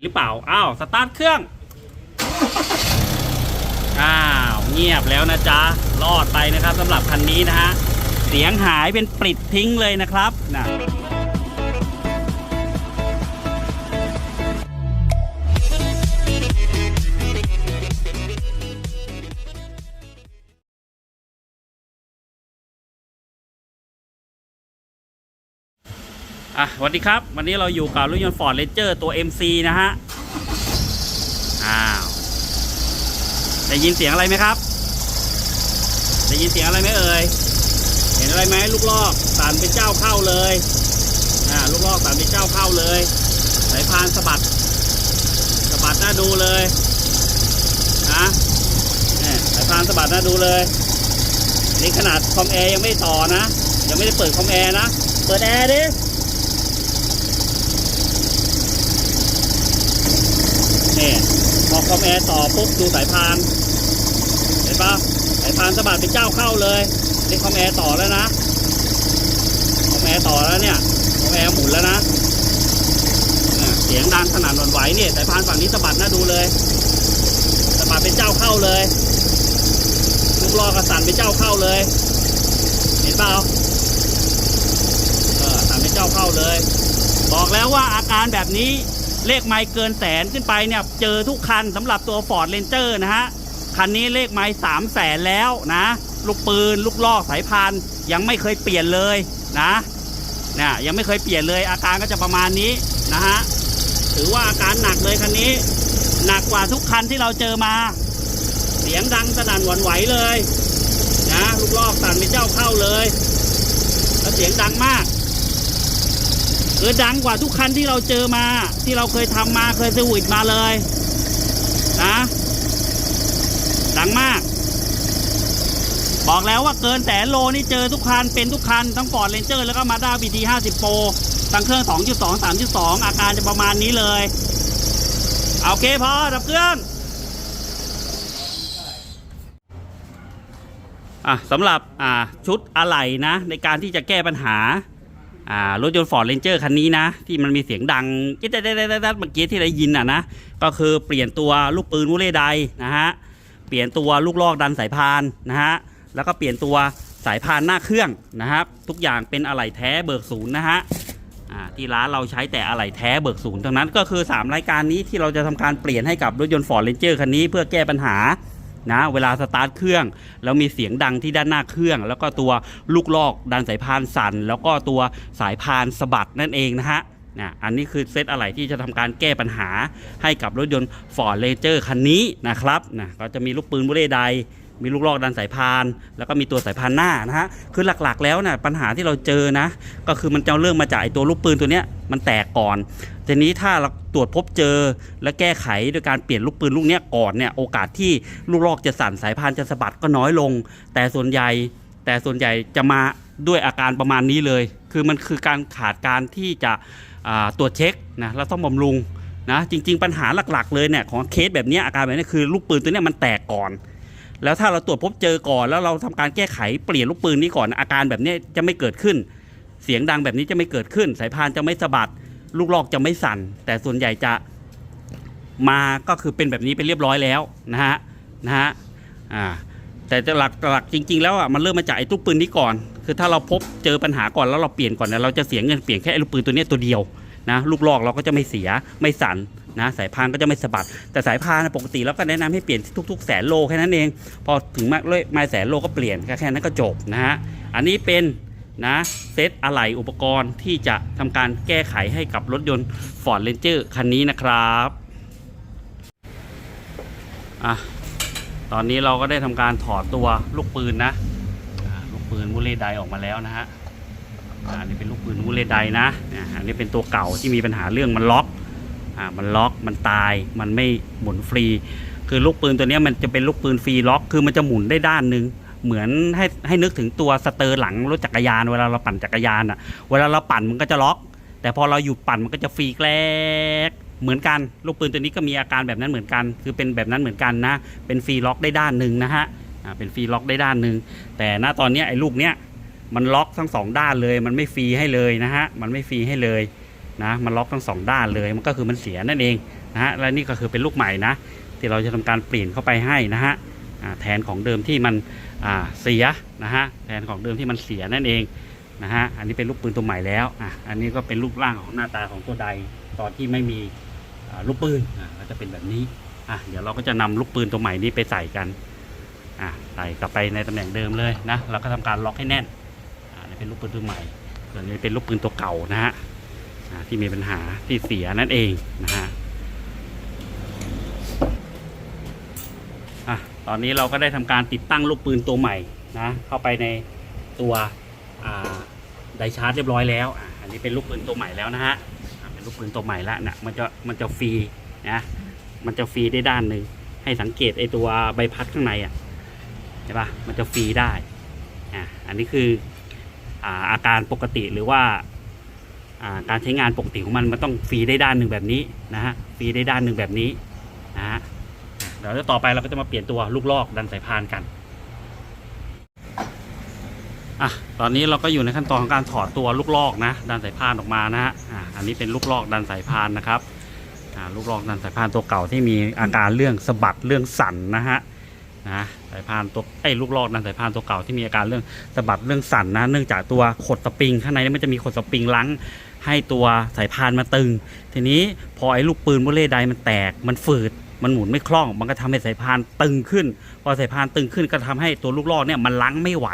หรือเปล่า อ้าว สตาร์ทเครื่อง อ้าว เงียบแล้วนะจ๊ะ รอดไปนะครับสำหรับคันนี้นะฮะ เสียงหายเป็นปลิดทิ้งเลยนะครับนะ อะสวัสดีครับ วันนี้เราอยู่กับรถยนต์ Ford Ranger ตัว MC นะฮะ อ้าวได้ยินเสียงอะไรไหมครับ ได้ยินเสียงอะไรไหมเอ่ย เห็นอะไรไหมลูกลอกสั่นเป็นเจ้าเข้าเลย อ่า ลูกลอกสั่นเป็นเจ้าเข้าเลย สายพานสะบัด สะบัดหน่าดูเลย นะเนี่ยสายพานสะบัดหน่าดูเลยนี่ขนาดคอมแอร์ยังไม่ต่อนะ ยังไม่ได้เปิดคอมแอร์นะ เปิดแอร์ดิ นี่พอคอมแอร์ต่อปุ๊บดูสายพานเห็นปะสายพานสะบัดเป็นเจ้าเข้าเลยนี่คอมแอร์ต่อแล้วนะคอมแอร์ต่อแล้วเนี่ยคอมแอร์หมุนแล้วนะเสียงดังขนาดหวั่นไหวเนี่ยสายพานฝั่งนี้สะบัดน่าดูเลยสะบัดเป็นเจ้าเข้าเลยลูกล้อกระสันเป็นเจ้าเข้าเลย เห็นเปล่าเออสั่นเป็นเจ้าเข้าเลย บอกแล้วว่าอาการแบบนี้ เลขไมล์เกินแสนขึ้นไปเนี่ยเจอทุกคันสำหรับตัว Ford Ranger นะฮะ คันนี้เลขไม้สามแสนแล้วนะ ลูกปืน ลูกลอกสายพานยังไม่เคยเปลี่ยนเลยนะเนี่ยยังไม่เคยเปลี่ยนเลยอาการก็จะประมาณนี้นะฮะถือว่าอาการหนักเลยคันนี้ หนักกว่าทุกคันที่เราเจอมา เสียงดังสนั่นหวั่นไหวเลยนะลูกลอกสั่นเป็นเจ้าเข้าเลย แล้วเสียงดังมาก เออดังกว่าทุกคันที่เราเจอมา ที่เราเคยทำมาเคยสวิตมาเลยนะดังมาก บอกแล้วว่าเกินแสนโลนี่เจอทุกคันเป็นทุกคัน ทั้งฟอร์ดเรนเจอร์แล้วก็มาด้าบีทีห้าสิบโปรทั้งเครื่อง2.2 3.2อาการจะประมาณนี้เลยโอเคพอดับเครื่องอะสำหรับอ่าชุดอะไหล่นะ ในการที่จะแก้ปัญหา รถยนต์ฟอร์ดเรนเจอร์คันนี้นะ ที่มันมีเสียงดังกิ๊ดๆเมื่อกี้ที่ได้ยินอะนะ ก็คือเปลี่ยนตัวลูกปืนวูเล่ใดนะฮะ เปลี่ยนตัวลูกลอกดันสายพานนะฮะ แล้วก็เปลี่ยนตัวสายพานหน้าเครื่องนะครับ ทุกอย่างเป็นอะไหล่แท้เบิกศูนย์นะฮะที่ร้านเราใช้แต่อะไหล่แท้เบิกศูนย์ทั้งนั้นก็คือ 3 รายการนี้ที่เราจะทำการเปลี่ยนให้กับรถยนต์ฟอร์ดเรนเจอร์คันนี้เพื่อแก้ปัญหา นะเวลาสตาร์ทเครื่อง แล้วมีเสียงดังที่ด้านหน้าเครื่อง แล้วก็ตัวลูกลอกดันสายพานสั่น แล้วก็ตัวสายพานสะบัดนั่นเองนะฮะนะอันนี้คือเซตอะไรที่จะทำการแก้ปัญหาให้กับรถยนต์ Ford Ranger คันนี้นะครับนะก็จะมีลูกปืนบุเรใด มีลูกลอกดันสายพาน แล้วก็มีตัวสายพานหน้านะฮะคือหลักๆแล้วนะปัญหาที่เราเจอนะ ก็คือมันจะเริ่มมาจากไอ้ตัวลูกปืนตัวเนี้ยมันแตกก่อนทีนี้ถ้าเราตรวจพบเจอและแก้ไขโดยการเปลี่ยนลูกปืนลูกเนี้ยก่อนเนี่ยโอกาสที่ลูกลอกจะสั่นสายพานจะสะบัดก็น้อยลง แต่ส่วนใหญ่แต่ส่วนใหญ่จะมาด้วยอาการประมาณนี้เลย คือมันคือการขาดการที่จะตรวจเช็คนะแล้วต้องบำรุงนะจริง ๆ ปัญหาหลักๆเลยเนี่ยของเคสแบบนี้อาการแบบนี้คือลูกปืนตัวนี้มันแตกก่อน แล้วถ้าเราตรวจพบเจอก่อน แล้วเราทำการแก้ไขเปลี่ยนลูกปืนนี้ก่อนอาการแบบนี้จะไม่เกิดขึ้น เสียงดังแบบนี้จะไม่เกิดขึ้น สายพานจะไม่สะบัด ลูกลอกจะไม่สั่น แต่ส่วนใหญ่จะมาก็คือเป็นแบบนี้เป็นเรียบร้อยแล้วนะฮะนะฮะอ่าแต่หลักหลักจริง ๆ แล้วอะมันเริ่มมาจากไอ้ลูกปืนนี้ก่อน คือถ้าเราพบเจอปัญหาก่อนแล้วเราเปลี่ยนก่อนเนี่ยเราจะเสียเงินเปลี่ยนแค่ไอ้ลูกปืนตัวนี้ตัวเดียวนะลูกลอกเราก็จะไม่เสียไม่สั่น นะสายพานก็จะไม่สะบัด แต่สายพานนะปกติเราก็แนะนำให้เปลี่ยนทุก ๆ แสนโลแค่นั้นเอง พอถึงมาเลยมาแสนโลก็เปลี่ยนแค่แค่นั้นก็จบนะฮะอันนี้เป็นนะเซตอะไหล่อุปกรณ์ที่จะทำการแก้ไขให้กับรถยนต์ Ford Ranger คันนี้นะครับอะตอนนี้เราก็ได้ทำการถอดตัวลูกปืนนะลูกปืนมูเลไดออกมาแล้วนะฮะอันนี้เป็นลูกปืนมูเลไดนะอ่าอันนี้เป็นตัวเก่าที่มีปัญหาเรื่องมันล็อก อ่ามันล็อกมันตายมันไม่หมุนฟรี คือลูกปืนตัวนี้มันจะเป็นลูกปืนฟรีล็อก คือมันจะหมุนได้ด้านหนึ่งเหมือนให้ให้นึกถึงตัวสเตอร์หลังรถจักรยานเวลาเราปั่นจักรยานอะ เวลาเราปั่นมันก็จะล็อก แต่พอเราหยุดปั่นมันก็จะฟรีแกลกเหมือนกันลูกปืนตัวนี้ก็มีอาการแบบนั้นเหมือนกัน คือเป็นแบบนั้นเหมือนกันนะ เป็นฟรีล็อกได้ด้านหนึ่งนะฮะเป็นฟรีล็อกได้ด้านหนึ่งแต่ณตอนนี้ไอ้ลูกเนี้ยมันล็อกทั้งสองด้านเลย มันไม่ฟรีให้เลยนะฮะมันไม่ฟรีให้เลย นะมันล็อกทั้งสองด้านเลยมันก็คือมันเสียนั่นเองนะฮะและนี่ก็คือเป็นลูกใหม่นะที่เราจะทำการเปลี่ยนเข้าไปให้นะฮะแทนของเดิมที่มันเสียนะฮะแทนของเดิมที่มันเสียนั่นเองนะฮะอันนี้เป็นลูกปืนตัวใหม่แล้วอะอันนี้ก็เป็นรูปร่างของหน้าตาของตัวใดตอนที่ไม่มีลูกปืนอะก็จะเป็นแบบนี้อะเดี๋ยวเราก็จะนำลูกปืนตัวใหม่นี้ไปใส่กันอะใส่กลับไปในตำแหน่งเดิมเลยนะแล้วก็ทำการล็อกให้แน่นอ่านี่เป็นลูกปืนตัวใหม่ส่วนนี้เป็นลูกปืนตัวเก่านะฮะ ที่มีปัญหาที่เสียนั่นเองนะฮะตอนนี้เราก็ได้ทำการติดตั้งลูกปืนตัวใหม่นะเข้าไปในตัวไดชาร์จเรียบร้อยแล้ว อันนี้เป็นลูกปืนตัวใหม่แล้วนะฮะเป็นลูกปืนตัวใหม่แล้วนะมันจะมันจะฟรีนะมันจะฟรีได้ด้านหนึ่งให้สังเกตไอตัวใบพัดข้างในอะเห็นปะมันจะฟรีได้อะอันนี้คืออาอาการปกติหรือว่า การใช้งานปกติของมันมันต้องฟรีได้ด้านหนึ่งแบบนี้นะฮะฟรีได้ด้านหนึ่งแบบนี้นะฮะเดี๋ยวต่อไปเราก็จะมาเปลี่ยนตัวลูกลอกดันสายพานกันอะตอนนี้เราก็อยู่ในขั้นตอนของการถอดตัวลูกลอกนะดันสายพานออกมานะฮะอ่าอันนี้เป็นลูกลอกดันสายพานนะครับอ่าลูกลอกดันสายพานตัวเก่าที่มีอาการเรื่องสะบัดเรื่องสั่นนะฮะนะสายพานตัวไอ้ลูกลอกดันสายพานตัวเก่าที่มีอาการเรื่องสะบัดเรื่องสั่นนะเนื่องจากตัวขดสปริงข้างในนี่มันจะมีขดสปริงลัง ให้ตัวสายพานมาตึง ทีนี้พอไอ้ลูกปืนโบเล่ใดมันแตกมันฝืดมันหมุนไม่คล่อง มันก็ทำให้สายพานตึงขึ้น พอสายพานตึงขึ้นก็ทำให้ตัวลูกลอกเนี่ยมันลังไม่ไหว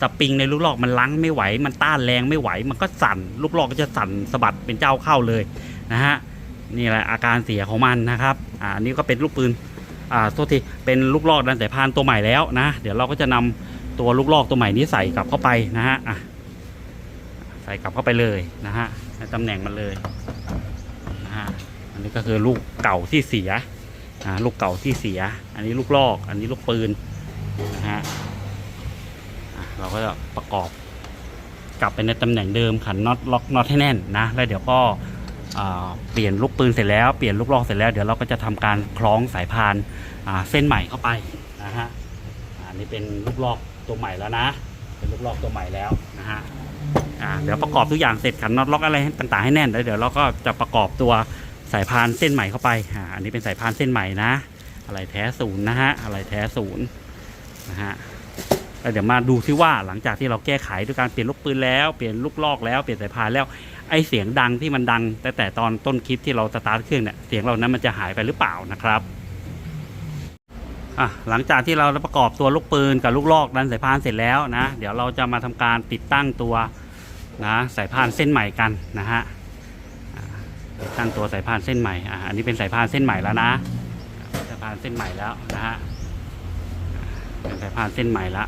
สปริงในลูกลอกมันลังไม่ไหว มันต้านแรงไม่ไหว มันก็สั่น ลูกลอกก็จะสั่นสะบัดเป็นเจ้าเข้าเลยนะฮะนี่แหละอาการเสียของมันนะครับอ่านนี้ก็เป็นลูกปืนอ่าโทษทีเป็นลูกลอกดันสายพานตัวใหม่แล้วนะ เดี๋ยวเราก็จะนำตัวลูกลอกตัวใหม่นี้ใส่กลับเข้าไปนะฮะอะ ใส่กลับเข้าไปเลยนะฮะในตำแหน่งมันเลยนะฮะอันนี้ก็คือลูกเก่าที่เสียลูกเก่าที่เสีย อันนี้ลูกลอก อันนี้ลูกปืนนะฮะเราก็จะประกอบกลับไปในตำแหน่งเดิมขันน็อตล็อกน็อตให้แน่นนะแล้วเดี๋ยวก็เปลี่ยนลูกปืนเสร็จแล้วเปลี่ยนลูกลอกเสร็จแล้วเดี๋ยวเราก็จะทำการคล้องสายพานเส้นใหม่เข้าไปนะฮะอันนี้เป็นลูกลอกตัวใหม่แล้วนะ เป็นลูกลอกตัวใหม่แล้วนะฮะ อ่าเดี๋ยวประกอบทุกอย่างเสร็จขันน็อตล็อกอะไรต่างๆให้แน่นแล้วเดี๋ยวเราก็จะประกอบตัวสายพานเส้นใหม่เข้าไปอ่าอันนี้เป็นสายพานเส้นใหม่นะ อะไรแท้ศูนย์นะฮะอะไรแท้ศูนย์นะฮะแล้วเดี๋ยวมาดูที่ว่าหลังจากที่เราแก้ไขด้วยการเปลี่ยนลูกปืนแล้วเปลี่ยนลูกลอกแล้วเปลี่ยนสายพานแล้วไอเสียงดังที่มันดัง แต่แต่ตอนต้นคลิปที่เราสตาร์ทเครื่องเนี่ยเสียงเหล่านั้นมันจะหายไปหรือเปล่านะครับอะหลังจากที่เราประกอบตัวลูกปืนกับลูกลอกดันสายพานเสร็จแล้วนะ เดี๋ยวเราจะมาทำการติดตั้งตัว นะสายพานเส้นใหม่กันนะฮะอ่าติดตั้งตัวสายพานเส้นใหม่อะอันนี้เป็นสายพานเส้นใหม่แล้วนะสายพานเส้นใหม่แล้วนะฮะเป็นสายพานเส้นใหม่ละ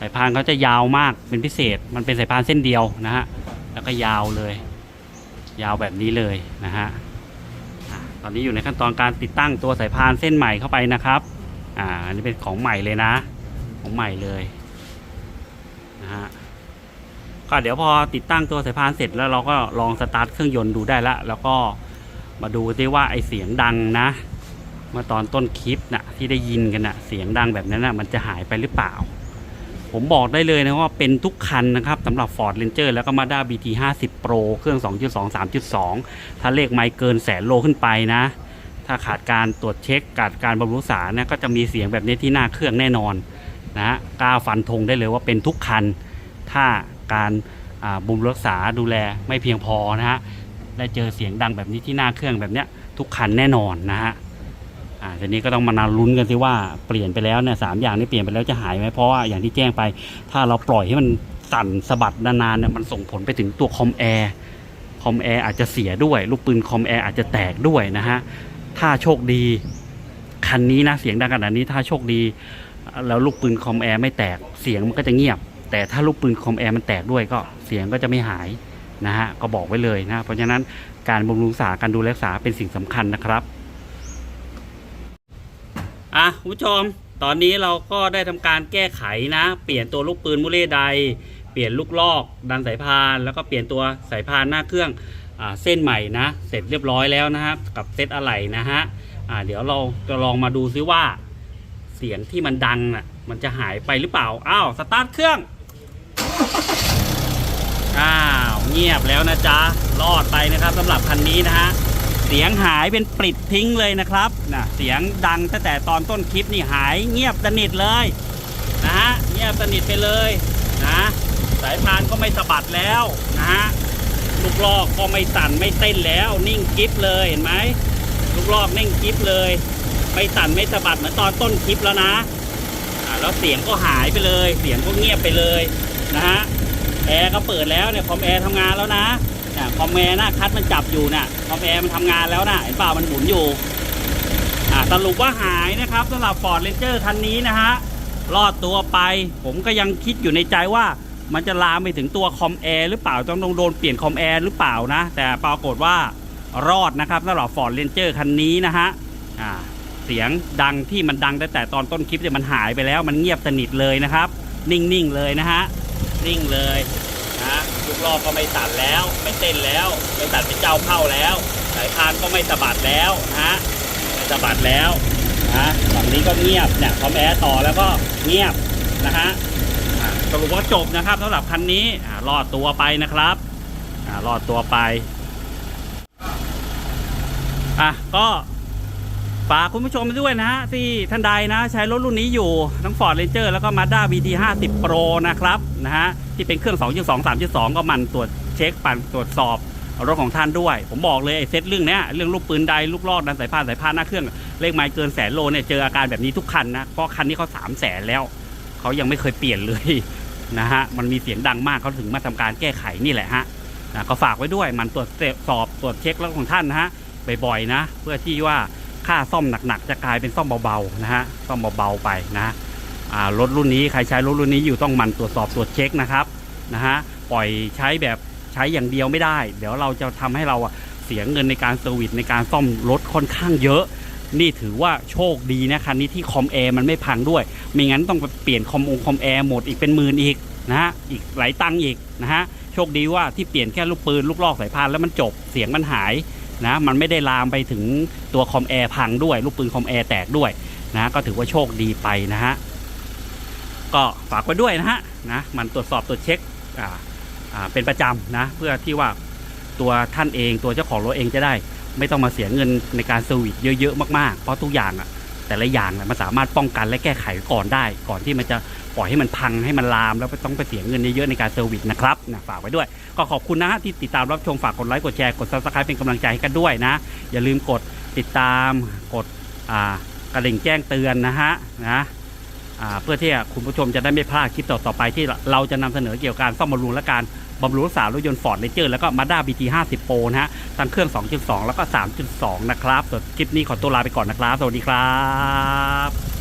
สายพานเขาจะยาวมากเป็นพิเศษ มันเป็นสายพานเส้นเดียวนะฮะแล้วก็ยาวเลย ยาวแบบนี้เลยนะฮะตอนนี้อยู่ในขั้นตอนการติดตั้งตัวสายพานเส้นใหม่เข้าไปนะครับอ่าอันนี้เป็นของใหม่เลยนะ ของใหม่เลย นะฮะก็เดี๋ยวพอติดตั้งตัวสายพานเสร็จแล้วเราก็ลองสตาร์ทเครื่องยนต์ดูได้ละแล้วก็มาดูซิว่าไอเสียงดังนะเมื่อตอนต้นคลิปนะที่ได้ยินกันนะเสียงดังแบบนั้นนะมันจะหายไปหรือเปล่า ผมบอกได้เลยนะว่าเป็นทุกคันนะครับสำหรับ Ford Ranger แล้วก็ Mazda BT 50 Pro เครื่อง 2.2 3.2 ถ้าเลขไม่เกินแสนโลขึ้นไปนะ ถ้าขาดการตรวจเช็คขาดการบำรุงรักษาเนี่ยก็จะมีเสียงแบบนี้ที่หน้าเครื่องแน่นอน นะฮะกล้าฟันธงได้เลยว่าเป็นทุกคัน ถ้าการอ่าบำรุงรักษาดูแลไม่เพียงพอนะฮะได้เจอเสียงดังแบบนี้ที่หน้าเครื่องแบบเนี้ยทุกคันแน่นอนนะฮะอ่าทีนี้ก็ต้องมานาลุ้นกันสิว่าเปลี่ยนไปแล้วเนี่ยสามอย่างนี้เปลี่ยนไปแล้วจะหายไหมเพราะว่าอย่างที่แจ้งไป ถ้าเราปล่อยให้มันสั่นสะบัดนานๆเนี่ยมันส่งผลไปถึงตัวคอมแอร์คอมแอร์อาจจะเสียด้วย ลูกปืนคอมแอร์อาจจะแตกด้วยนะฮะถ้าโชคดีคันนี้นะเสียงดังขนาดนี้ถ้าโชคดี แล้วลูกปืนคอมแอร์ไม่แตกเสียงมันก็จะเงียบ แต่ถ้าลูกปืนคอมแอร์มันแตกด้วยก็เสียงก็จะไม่หายนะฮะก็บอกไว้เลยนะ เพราะฉะนั้นการบำรุงรักษาการดูแลรักษาเป็นสิ่งสำคัญนะครับอะคุณผู้ชมตอนนี้เราก็ได้ทำการแก้ไขนะ เปลี่ยนตัวลูกปืนมุเล่ใด เปลี่ยนลูกลอก ดันสายพาน แล้วก็เปลี่ยนตัวสายพานหน้าเครื่องอเส้นใหม่นะ เสร็จเรียบร้อยแล้วนะฮะกับเซตอะไหล่นะฮะอ่าเดี๋ยวเราจะลองมาดูซิว่า สียงที่มันดังน่ะ มันจะหายไปหรือเปล่า อ้าว สตาร์ทเครื่อง อ้าว เงียบแล้วนะจ๊ะ รอดไปนะครับสำหรับคันนี้นะฮะ เสียงหายเป็นปลิดทิ้งเลยนะครับนะเสียงดังตั้งแต่ตอนต้นคลิปนี่หายเงียบสนิทเลยนะฮะ เงียบสนิทไปเลยนะ สายพานก็ไม่สะบัดแล้วนะฮะ ลูกลอกก็ไม่สั่นไม่เต้นแล้ว นิ่งกิฟเลยเห็นไหม ลูกลอกนิ่งกิฟเลย ไม่สั่นไม่สะบัดเหมือนตอนต้นคลิปแล้วนะแล้วเสียงก็หายไปเลย เสียงก็เงียบไปเลยนะฮะแอร์ก็เปิดแล้วเนี่ยคอมแอร์ทำงานแล้วนะเนี่ยคอมแอร์หน้าคัดมันจับอยู่น่ะคอมแอร์มันทำงานแล้วนะเห็นเปล่ามันหมุนอยู่อ่าสรุปว่าหายนะครับสำหรับฟอร์ดเรนเจอร์คันนี้นะฮะรอดตัวไป ผมก็ยังคิดอยู่ในใจว่ามันจะลามไปถึงตัวคอมแอร์หรือเปล่าต้องโดนเปลี่ยนคอมแอร์หรือเปล่านะ แต่ปรากฏว่ารอดนะครับสำหรับฟอร์ดเรนเจอร์คันนี้นะฮะอ่า เสียงดังที่มันดังตั้งแต่ตอนต้นคลิปเนี่ยมันหายไปแล้ว มันเงียบสนิทเลยนะครับ นิ่งๆเลยนะฮะนิ่งเลยนะลูกลอกก็ไม่สั่นแล้ว ไม่เต้นแล้ว ไม่สั่นเป็นเจ้าเข้าแล้วสายพานก็ไม่สะบัดแล้วนะฮะไม่สะบัดแล้วนะฝั่งนี้ก็เงียบเนี่ยคอมแอร์ต่อแล้วก็เงียบนะฮะสรุปว่าจบนะครับสำหรับคันนี้รอดตัวไปนะครับรอดตัวไปอะก็ ฝากคุณผู้ชมด้วยนะฮะที่ท่านใดนะ ใช้รถรุ่นนี้อยู่ทั้ง Ford Ranger แล้วก็ Mazda BT 50 Pro นะครับนะฮะที่เป็นเครื่อง 2.2 3.2 ก็มันตรวจเช็คปั่นตรวจสอบรถของท่านด้วย ผมบอกเลยไอ้เซตเรื่องเนี้ยเรื่องลูกปืนใดลูกลอกดันสายพานสายพานหน้าเครื่องเลขไมล์เกินแสนโลเนี่ยเจออาการแบบนี้ทุกคันนะเพราะคันนี้เขา3 0 0แสนแล้วเขายังไม่เคยเปลี่ยนเลยนะฮะมันมีเสียงดังมากเขาถึงมาทำการแก้ไขนี่แหละฮะนะก็ฝากไว้ด้วยมันตรวจสอบตรวจเช็ครถของท่านนะฮะบ่อยๆนะ เพื่อที่ว่า ค่าซ่อมหนักๆ จะกลายเป็นซ่อมเบาๆนะฮะซ่อมเบาๆไปนะรถรุ่นนี้ใครใช้รถรุ่นนี้อยู่ต้องมันตรวจสอบตรวจเช็คนะครับนะฮะปล่อยใช้แบบใช้อย่างเดียวไม่ได้ เดี๋ยวเราจะทำให้เราเสียเงินในการเซอร์วิสในการซ่อมรถค่อนข้างเยอะ นี่ถือว่าโชคดีนะคันนี้ที่คอมแอร์มันไม่พังด้วย ไม่งั้นต้องไปเปลี่ยนคอมองคอมแอร์หมดอีกเป็นหมื่นอีกนะฮะอีกหลายตังค์อีกนะฮะโชคดีว่าที่เปลี่ยนแค่ลูกปืนลูกลอกสายพานแล้วมันจบเสียงมันหาย นะมันไม่ได้ลามไปถึงตัวคอมแอร์พังด้วย ลูกปืนคอมแอร์แตกด้วยนะก็ถือว่าโชคดีไปนะฮะก็ฝากไว้ด้วยนะฮะนะมันตรวจสอบตรวจเช็คอ่าอ่าเป็นประจำนะเพื่อที่ว่าตัวท่านเองตัวเจ้าของรถเองจะได้ ไม่ต้องมาเสียเงินในการเซอร์วิสเยอะๆมากๆ เพราะทุกอย่างอะแต่ละอย่างมันสามารถป้องกันและแก้ไขก่อนได้ ก่อนที่มันจะ ปล่อยให้มันพังให้มันลาม แล้วต้องไปเสียเงินเยอะๆในการเซอร์วิสนะครับนะฝากไว้ด้วย ก็ขอบคุณนะฮะที่ติดตามรับชมฝากกดไลค์กดแชร์กดซับสไครป์เป็นกำลังใจให้กันด้วยนะ อย่าลืมกดติดตามกดกระดิ่งแจ้งเตือนนะฮะนะเพื่อที่คุณผู้ชมจะได้ไม่พลาดคลิปต่อๆไปที่เราจะนำเสนอเกี่ยวกับการซ่อมบำรุงและการบำรุงรักษารถยนต์ Ford Ranger แล้วก็ Mazda BT 50 Pro นะฮะทั้งเครื่อง 2.2 แล้วก็ 3.2 นะครับส่วนคลิปนี้ขอตัวลาไปก่อนนะครับ สวัสดีครับ